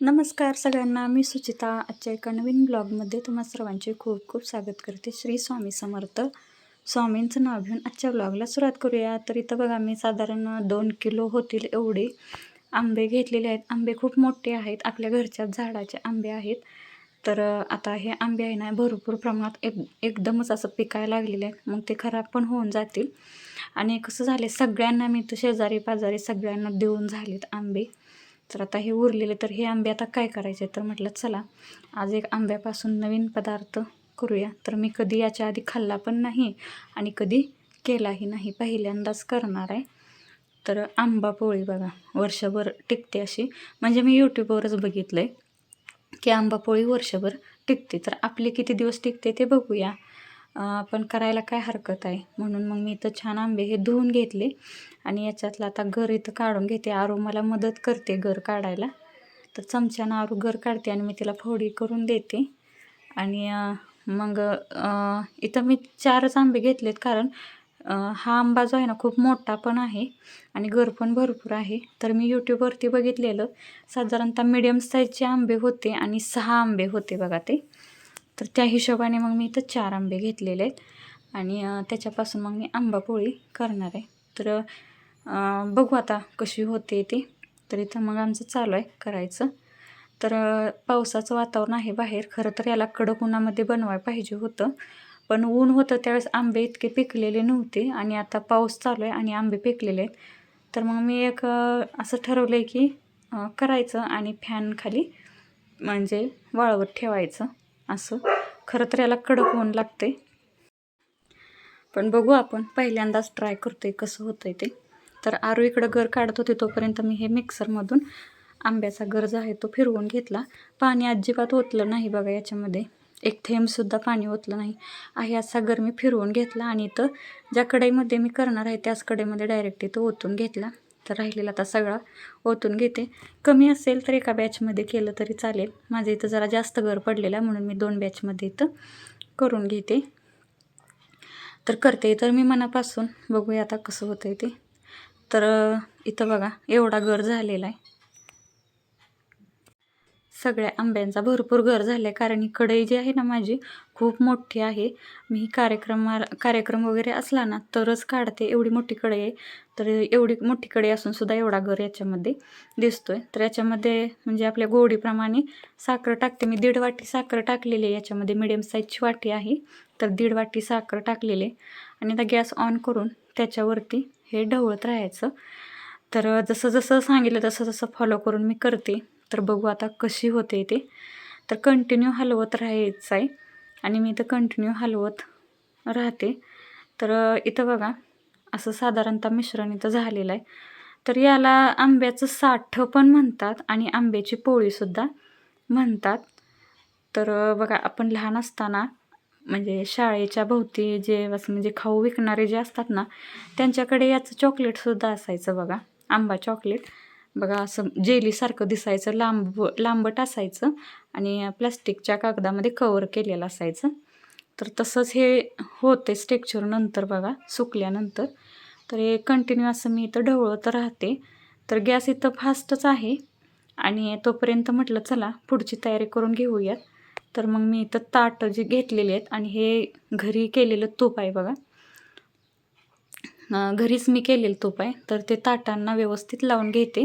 नमस्कार सगळ्यांना मी सुचिता आजच्या एका नवीन ब्लॉगमध्ये तुम्हा सर्वांचे खूप खूप स्वागत करते. श्री स्वामी समर्थ. स्वामींचं नाव घेऊन आजच्या ब्लॉगला सुरुवात करूया. तर इथं बघा मी साधारण दोन किलो होतील एवढे आंबे घेतलेले आहेत. आंबे खूप मोठे आहेत. आपल्या घरच्या झाडाचे आंबे आहेत. तर आता हे आंबे आहे ना भरपूर प्रमाणात एक एकदमच असं पिकायला लागलेले आहेत. मग ते खराब पण होऊन जातील. आणि कसं झाले सगळ्यांना मी तर शेजारी पाजारी सगळ्यांना देऊन झालेत आंबे. तर आता हे उरलेले तर हे आंबे आता काय करायचे तर म्हटलं चला आज एक आंब्यापासून नवीन पदार्थ करूया. तर मी कधी याच्या आधी खाल्ला पण नाही आणि कधी केलाही नाही. पहिल्यांदाच करणार आहे. तर आंबा पोळी बघा वर्षभर टिकते अशी. म्हणजे मी यूट्यूबवरच बघितलं आहे की आंबा पोळी वर्षभर टिकते. तर आपले किती दिवस टिकते ते बघूया. पण करायला काय हरकत आहे? म्हणून मग मी इथं छान आंबे हे धुवून घेतले आणि याच्यातलं आता घर इथं काढून घेते. आरू मला मदत करते घर काढायला. तर चमच्यानं आरू घर काढते आणि मी तिला फोडी करून देते. आणि मग इथं मी चारच आंबे घेतलेत कारण हा आंबा जो आहे ना खूप मोठा पण आहे आणि घर पण भरपूर आहे. तर मी यूट्यूबवरती बघितलेलं साधारणतः मिडियम साईजचे आंबे होते आणि सहा आंबे होते बघा ते. तर त्या हिशोबाने मग मी इथं चार आंबे घेतलेले आहेत. आणि त्याच्यापासून मग मी आंबा पोळी करणार आहे. तर बघू आता कशी होते ती. तर इथं मग आमचं चालू आहे करायचं. तर पावसाचं वातावरण आहे बाहेर. खरं तर याला कडक उन्हामध्ये बनवायला पाहिजे होतं. पण ऊन होतं त्यावेळेस आंबे इतके पिकलेले नव्हते. आणि आता पाऊस चालू आहे आणि आंबे पिकलेले आहेत. तर मग मी एक असं ठरवलं आहे की करायचं आणि फॅन खाली म्हणजे वाळवत ठेवायचं. असं. खरं तर याला कडक होऊन लागते पण बघू आपण पहिल्यांदाच ट्राय करतो आहे कसं होतं आहे ते. तर आरू इकडं गर काढत होते तोपर्यंत मी हे मिक्सरमधून आंब्याचा गरज आहे तो फिरवून घेतला. पाणी अजिबात ओतलं नाही बघा याच्यामध्ये. एक थेंबसुद्धा पाणी ओतलं नाही. आहे असा गर मी फिरवून घेतला आणि इथं ज्या कढईमध्ये मी करणार आहे त्याच कढईमध्ये डायरेक्ट इथं ओतून घेतला. तर राहिलेला आता सगळा ओतून घेते. कमी असेल तर एका बॅचमध्ये केलं तरी चालेल. माझं इथं जरा जास्त गर पडलेला आहे म्हणून मी दोन बॅचमध्ये इथं करून घेते. तर करते तर मी मनापासून बघूया आता कसं होतं आहे ते. तर इथं बघा एवढा गर झालेला आहे. सगळ्या आंब्यांचा भरपूर घर झाला आहे कारण ही कढई जी आहे ना माझी खूप मोठी आहे. मी कार्यक्रमा कार्यक्रम वगैरे असला ना तरच काढते. एवढी मोठी कढई आहे. तर एवढी मोठी कढई असून सुद्धा एवढा घर याच्यामध्ये दिसतोय. तर याच्यामध्ये म्हणजे आपल्या गोडीप्रमाणे साखर टाकते. मी दीड वाटी साखर टाकलेली आहे. याच्यामध्ये मिडियम साईजची वाटी आहे. तर दीड वाटी साखर टाकलेली आहे. आणि आता गॅस ऑन करून त्याच्यावरती हे ढवळत राहायचं. तर जसं जसं सांगितलं तसं तसं फॉलो करून मी करते. तर बघू आता कशी होते ते. तर कंटिन्यू हलवत राहायचं आहे आणि मी इथं कंटिन्यू हलवत राहते. तर इथं बघा असं साधारणतः मिश्रण इथं झालेलं आहे. तर याला आंब्याचं साठ पण म्हणतात आणि आंब्याची पोळीसुद्धा म्हणतात. तर बघा आपण लहान असताना म्हणजे शाळेच्या भोवती जे म्हणजे खाऊ विकणारे जे असतात ना त्यांच्याकडे याचं चॉकलेटसुद्धा असायचं बघा आंबा चॉकलेट बघा असं जेलीसारखं दिसायचं लांब लांबट असायचं आणि प्लास्टिकच्या कागदामध्ये कवर केलेलं असायचं. तर तसंच हे होते स्टेक्चर नंतर बघा सुकल्यानंतर. तर हे कंटिन्यू असं मी इथं ढवळत राहते. तर गॅस इथं फास्टच आहे आणि तोपर्यंत म्हटलं चला पुढची तयारी करून घेऊयात. तर मग मी इथं ताटं जी घेतलेली आहेत आणि हे घरी केलेलं तूप आहे बघा. घरीच मी केलेलं तूप आहे. तर ते ताटांना व्यवस्थित लावून घेते.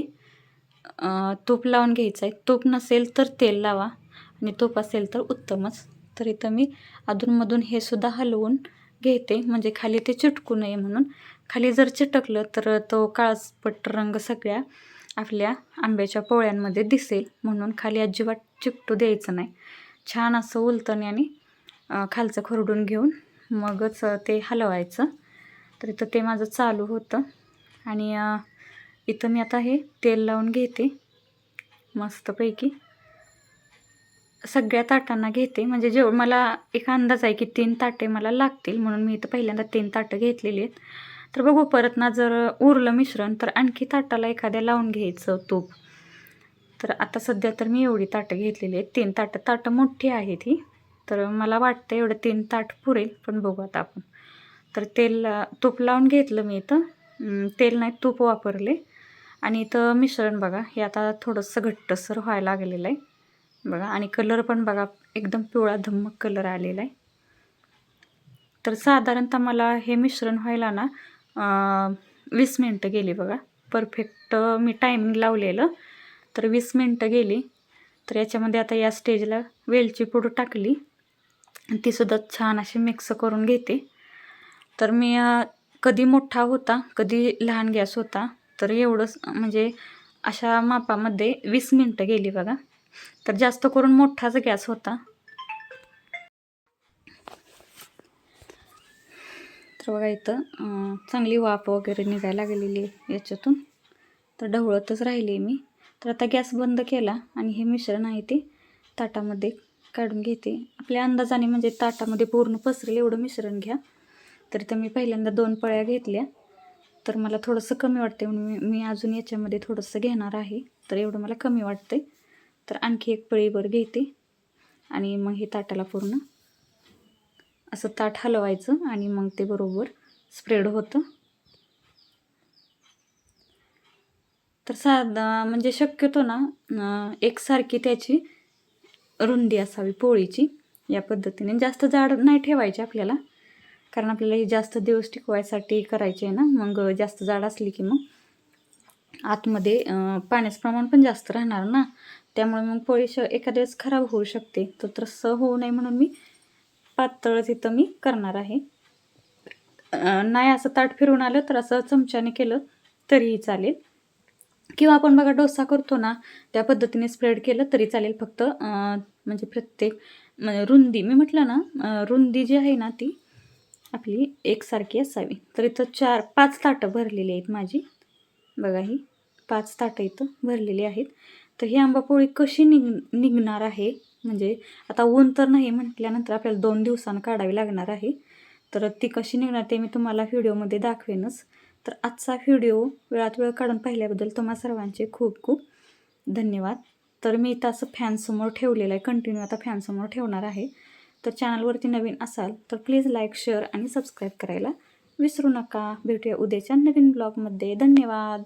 तूप लावून घ्यायचं आहे. तूप नसेल तर तेल लावा. आणि तूप असेल तर उत्तमच. तर इथं मी अधूनमधून हे सुद्धा हलवून घेते. म्हणजे खाली ते चिटकू नये म्हणून. खाली जर चिटकलं तर तो काळसपट रंग सगळ्या आपल्या आंब्याच्या पोळ्यांमध्ये दिसेल. म्हणून खाली अजिबात चिकटू द्यायचं नाही. छान असं उलतण्याने खालचं खरडून घेऊन मगच ते हलवायचं. तर इथं ते माझं चालू होतं. आणि इथं मी आता हे तेल लावून घेते. मस्तपैकी. सगळ्या ताटांना घेते. म्हणजे जेव मला एक अंदाज आहे की तीन ताटे मला लागतील. म्हणून मी इथं पहिल्यांदा तीन ताटं घेतलेली आहेत. तर बघू परत ना जर उरलं मिश्रण तर आणखी ताटाला एखाद्या लावून घ्यायचं तूप. तर आता सध्या तर मी एवढी ताटं घेतलेली आहेत. तीन ताटं. ताटं मोठी आहेत ही. तर मला वाटतं एवढं तीन ताट पुरेल. पण बघू आता आपण. तर तेल तूप लावून घेतलं मी इथं. तेल नाही तूप वापरले. आणि इथं मिश्रण बघा हे आता थोडंसं घट्टसर व्हायला लागलेलं आहे. बघा आणि कलर पण बघा एकदम पिवळा धम्मक कलर आलेला आहे. तर साधारणतः मला हे मिश्रण व्हायला ना वीस मिनटं गेली बघा. परफेक्ट मी टायमिंग लावलेलं. तर वीस मिनटं गेली. तर याच्यामध्ये आता या स्टेजला वेलची पूड टाकली. ती तीसुद्धा छान अशी मिक्स करून घेते. तर मी कधी मोठा होता कधी लहान गॅस होता तर एवढंच म्हणजे अशा मापामध्ये वीस मिनटं गेली बघा. तर जास्त करून मोठाच गॅस होता. तर बघा इथं चांगली वाफ वगैरे निघायला लागलेली आहे याच्यातून. तर ढवळतच राहिली मी. तर आता गॅस बंद केला आणि हे मिश्रण आहे ते ताटामध्ये काढून घेते. आपल्या अंदाजाने म्हणजे ताटामध्ये पूर्ण पसरेल एवढं मिश्रण घ्या. तर मी पहिल्यांदा दोन पळ्या घेतल्या. तर मला थोडंसं कमी वाटते म्हणून मी मी अजून याच्यामध्ये थोडंसं घेणार आहे. तर एवढं मला कमी वाटतंय. तर आणखी एक पळीभर घेते. आणि मग हे ताटाला पूर्ण असं ताट हलवायचं आणि मग ते बरोबर स्प्रेड होतं. तर साधा म्हणजे शक्यतो ना एकसारखी त्याची रुंदी असावी पोळीची. या पद्धतीने. जास्त जाड नाही ठेवायची आपल्याला. कारण आपल्याला हे जास्त दिवस टिकवायसाठी करायचे आहे ना. मग जास्त जाड असली की मग आतमध्ये पाण्याचं प्रमाण पण जास्त राहणार ना. त्यामुळे मग पोळी श एखाद्या वेळेस खराब होऊ शकते. तर तसं होऊ नये म्हणून मी पातळच इथं मी करणार आहे. नाही असं ताट फिरून आलं तर असं चमच्याने केलं तरीही चालेल. किंवा आपण बघा डोसा करतो ना त्या पद्धतीने स्प्रेड केलं तरी चालेल. फक्त म्हणजे प्रत्येक म्हणजे रुंदी मी म्हटलं ना रुंदी जी आहे ना ती आपली एकसारखी असावी. तर इथं चार पाच ताटं भरलेली आहेत माझी. बघा ही पाच ताटं इथं भरलेली आहेत. तर ही आंबापोळी कशी निघ निघणार आहे? म्हणजे आता ऊन तर नाही म्हटल्यानंतर आपल्याला दोन दिवसानं काढावी लागणार आहे. तर ती कशी निघणार ते मी तुम्हाला व्हिडिओमध्ये दाखवेनच. तर आजचा व्हिडिओ वेळात वेळ काढून पाहिल्याबद्दल तुम्हा सर्वांचे खूप खूप धन्यवाद. तर मी इथं असं फॅनसमोर ठेवलेलं आहे. कंटिन्यू आता फॅनसमोर ठेवणार आहे. तर चॅनलवरती नवीन असाल तर प्लीज लाईक शेअर आणि सबस्क्राईब करायला विसरू नका. भेटूया उद्याच्या नवीन ब्लॉगमध्ये. धन्यवाद.